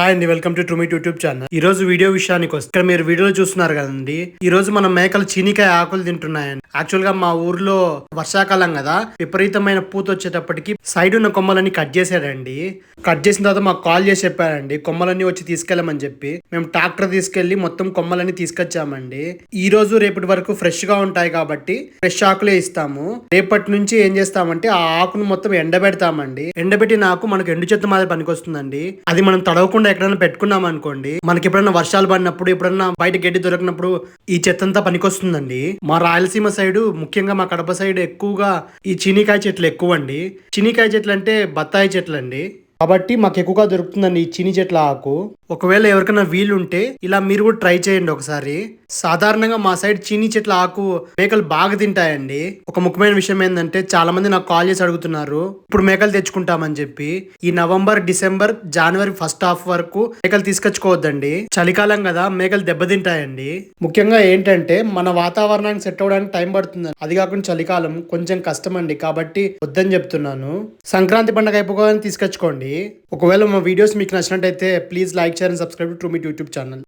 Hi అండి welcome to Truemit YouTube channel ఈ రోజు వీడియో విషయానికి వస్తే ఇక్కడ మీరు వీడియోలో చూస్తున్నారు కదండి. ఈ రోజు మన మేకలు చీనికాయ ఆకులు తింటున్నాయండి. యాక్చువల్గా మా ఊర్లో వర్షాకాలం కదా విపరీతమైన పూత వచ్చేటప్పటికి సైడ్ ఉన్న కొమ్మలన్నీ కట్ చేశాడండి. కట్ చేసిన తర్వాత మాకు కాల్ చేసి చెప్పారండి కొమ్మలన్నీ వచ్చి తీసుకెళ్ళమని చెప్పి. మేము ట్రాక్టర్ తీసుకెళ్ళి మొత్తం కొమ్మలన్నీ తీసుకొచ్చామండి. ఈ రోజు రేపటి వరకు ఫ్రెష్గా ఉంటాయి కాబట్టి ఫ్రెష్ ఆకులే ఇస్తాము. రేపటి నుంచి ఏం చేస్తామంటే ఆ ఆకును మొత్తం ఎండబెడతామండి. ఎండబెట్టిన ఆకు మనకు ఎండు చెత్త మాదిరి పనికొస్తుందండి. అది మనం తడవకుండా ఎక్కడైనా పెట్టుకున్నాం అనుకోండి మనకి ఎప్పుడైనా వర్షాలు పడినప్పుడు ఎప్పుడైనా బయట గడ్డి దొరికినప్పుడు ఈ చెత్త అంతా పనికొస్తుందండి. మా రాయలసీమ సైడ్ ముఖ్యంగా మా కడప సైడ్ ఎక్కువగా ఈ చీనీకాయ చెట్లు ఎక్కువ అండి చీనీకాయ చెట్లు అంటే బత్తాయి చెట్లు అండి కాబట్టి మాకు ఎక్కువగా దొరుకుతుందండి ఈ చిని చెట్ల ఆకు. ఒకవేళ ఎవరికైనా వీలుంటే ఇలా మీరు కూడా ట్రై చేయండి ఒకసారి. సాధారణంగా మా సైడ్ చీనీ చెట్ల ఆకు మేకలు బాగా తింటాయండి. ఒక ముఖ్యమైన విషయం ఏంటంటే చాలా మంది నాకు కాల్ చేసి అడుగుతున్నారు ఇప్పుడు మేకలు తెచ్చుకుంటామని చెప్పి. ఈ నవంబర్ డిసెంబర్ జనవరి ఫస్ట్ హాఫ్ వరకు మేకలు తీసుకొచ్చుకోవద్దండి. చలికాలం కదా మేకలు దెబ్బతింటాయండి ముఖ్యంగా ఏంటంటే మన వాతావరణానికి సెట్ అవ్వడానికి టైం పడుతుంది. అది కాకుండా చలికాలం కొంచెం కష్టం అండి కాబట్టి వద్దని చెప్తున్నాను. సంక్రాంతి పండుగ అయిపోగానే తీసుకొచ్చుకోండి. ఒకవేళ మా వీడియోస్ మీకు నచ్చినట్టయితే please like share and subscribe to me YouTube channel.